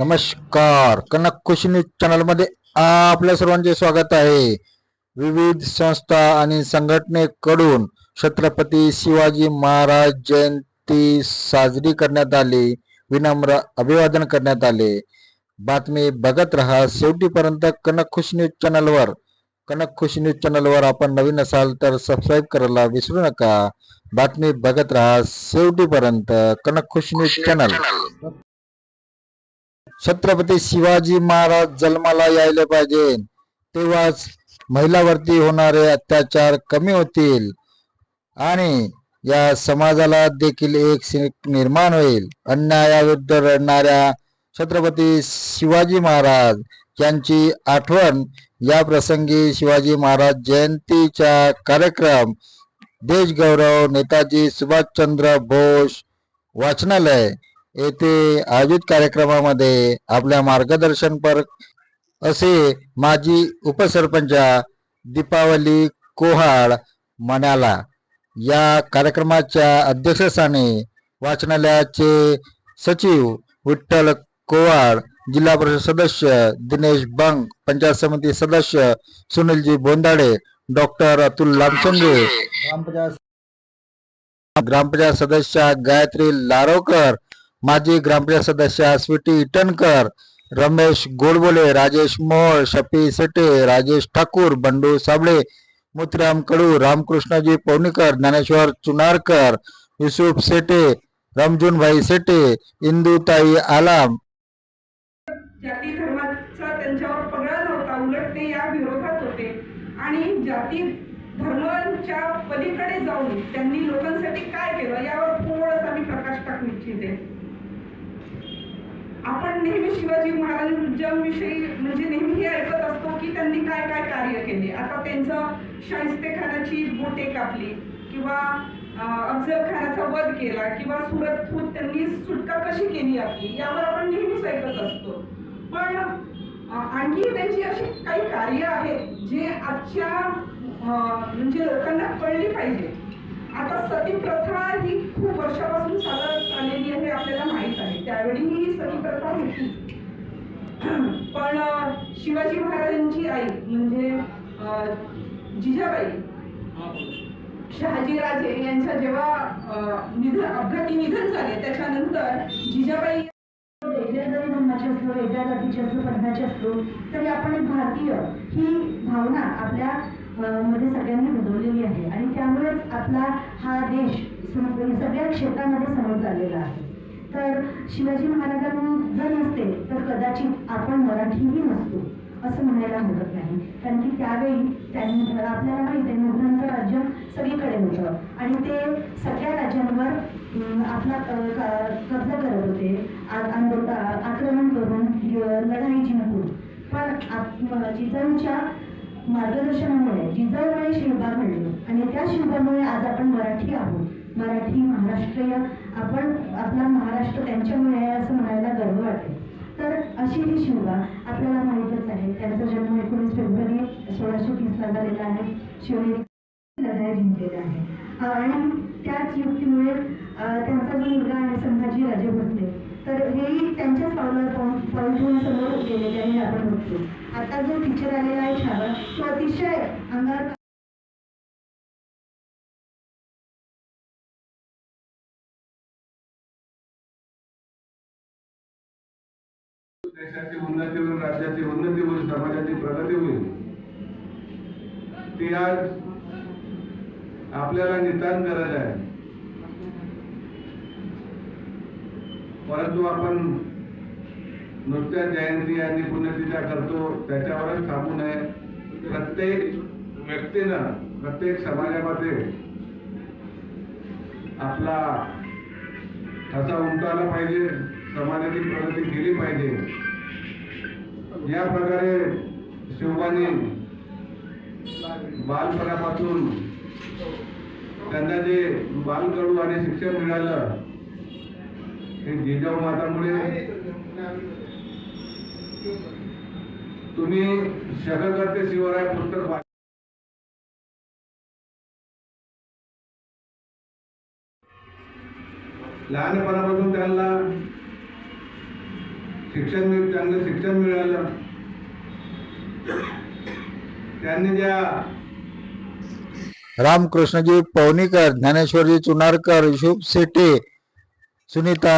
नमस्कार. कनक खुशी न्यूज चॅनलमध्ये आपल्या सर्वांचे स्वागत आहे. विविध संस्था आणि संघटनेकडून छत्रपती शिवाजी महाराज जयंती साजरी करण्यात आली. विनम्र अभिवादन करण्यात आले. बातमी बघत राहा. शेवटीपर्यंत कनक खुशी न्यूज चॅनलवर. कनक खुशी न्यूज चॅनलवर आपण नवीन असाल तर सबस्क्राईब करायला विसरू नका. बातमी बघत राहा. शेवटीपर्यंत कनक खुशी न्यूज चॅनल. छत्रपती शिवाजी महाराज जन्माला यायला पाहिजे. तेव्हाच महिलावरती होणारे अत्याचार कमी होतील. आणि या समाजाला देखील एक निर्माण होईल. अन्यायाविरुद्ध लढणाऱ्या छत्रपती शिवाजी महाराज यांची आठवण या प्रसंगी शिवाजी महाराज जयंतीचा कार्यक्रम देशगौरव नेताजी सुभाषचंद्र बोस वाचनालय येथे आयोजित कार्यक्रमामध्ये आपल्या मार्गदर्शनपर असे माजी उपसरपंच दीपावली कोहाड म्हणाला. या कार्यक्रमाच्या अध्यक्षस्थानी वाचनालयाचे सचिव विठ्ठल कोवाड जिल्हा परिषद सदस्य दिनेश बंग पंचायत समिती सदस्य सुनीलजी बोंदाडे डॉक्टर अतुल लामसंगे ग्रामपंचायत ग्रामपंचायत सदस्य गायत्री लारोकर माजी ग्रामपंचायत सदस्य स्वीटी इटनकर रमेश गोडबोले राजेश मोळ शफी सेटे राजेश ठाकूर बंडू साबळे मोतीराम कडू रामकृष्णजी पवनीकर ज्ञानेश्वर चुनारकर युसुफ सेटे रमजूनभाई सेटे इंदुताई आलाम. जाती धर्माचा त्यांच्यावर पगडा नव्हता उलट ते या विरोधात होते. आणि जाती धर्मांच्या पलीकडे जाऊन त्यांनी लोक आपण नेहमी शिवाजी महाराजांविषयी म्हणजे नेहमी हे ऐकत असतो की त्यांनी काय काय कार्य केले. आता त्यांचं शाहिस्तेखानाची बोटे कापली किंवा अफजलखानाचा अफजल खानाचा वध केला किंवा सुरतहून त्यांनी सुटका कशी केली आपली यावर आपण नेहमीच ऐकत असतो. पण आणखी त्यांची अशी काही कार्य आहेत जे आजच्या म्हणजे लोकांना कळली पाहिजे. आता सती प्रथा ही खूप वर्षापासून चालत आलेली आहे आपल्याला माहीत आहे त्यावेळी प्रथा होती पण शिवाजी महाराजांची आई म्हणजे जिजाबाई शहाजीराजे यांचं जेव्हा निधन अपघाती निधन झाले त्याच्यानंतर जिजाबाई जरी धर्माचे असलो वेगळ्या जातीचे असलो पंथाचे असलो तरी आपण एक भारतीय ही भावना आपल्या मध्ये सगळ्यांनी रुजवलेली आहे. आणि त्यामुळेच आपला हा देश सगळ्या क्षेत्रामध्ये समोर चाललेला आहे. तर शिवाजी महाराजांनी जर नसते तर कदाचित आपण मराठीही नसतो असं म्हणायला हरकत नाही. कारण की त्यावेळी त्यांनी आपल्याला माहिती आहे मुघलांचं राज्य सगळीकडे होतं. आणि ते सगळ्या राज्यांवर आपला कब्जा करत होते. आ- आंदोलन आक्रमण करून लढाई जिंकून. पण आप- जिजाऊच्या मार्गदर्शनामुळे जिजाऊमुळे शिल्पा घडले. आणि त्या शिल्पामुळे आज आपण मराठी आहोत. मराठी महाराष्ट्रीय आपण आपला महाराष्ट्र त्यांच्यामुळे आहे असं म्हणायला गर्व वाटेल. तर अशी ही शिवबा आपल्याला माहीतच आहे. त्यांचा जन्म एकोणीस फेब्रुवारी सोळाशे तीसला झालेला आहे. शिवनेरी लढाई जिंकलेला आहे. आणि त्याच युक्तीमुळे त्यांचा जो मुलगा आहे संभाजी राजे भोसले तर हेही त्यांच्याच पावलावर पाऊल पाऊल ठेवून समोर गेलेले आहे आपण बघतो आता जो टीचर आलेला आहे छावा तो अतिशय अंगावर देशाची उन्नती होईल राज्याची उन्नती होईल समाजाची प्रगती होईल. ती आज आपल्याला नितान गरज आहे. परंतु आपण नुसत्या जयंती आणि पुण्यतिथ्या करतो त्याच्यावरच थांबू नये. प्रत्येक व्यक्तीनं प्रत्येक समाजामध्ये आपला ठसा उमटायला पाहिजे समाजाची प्रगती केली पाहिजे. या प्रकारे शिवबानी बालपणापासून त्यांना जे बालकडू आणि शिक्षण मिळालं हे जिजाऊ मातामुळे तुम्ही शहरकर्ते शिवराय पुस्तक लहानपणापासून त्यांना शिक्षण मिळ चांगलं शिक्षण मिळालं. त्यांनी ज्या रामकृष्णजी पवनीकर ज्ञानेश्वरजी चुनारकर युसुफ सेटे सुनीता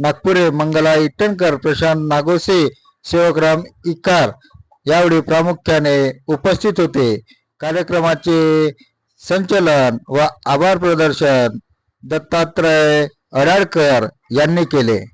नागपुरे मंगला इट्टणकर प्रशांत नागोसे सेवकराम इकार यावेळी प्रामुख्याने उपस्थित होते. कार्यक्रमाचे संचलन व आभार प्रदर्शन दत्तात्रय अडाळकर यांनी केले.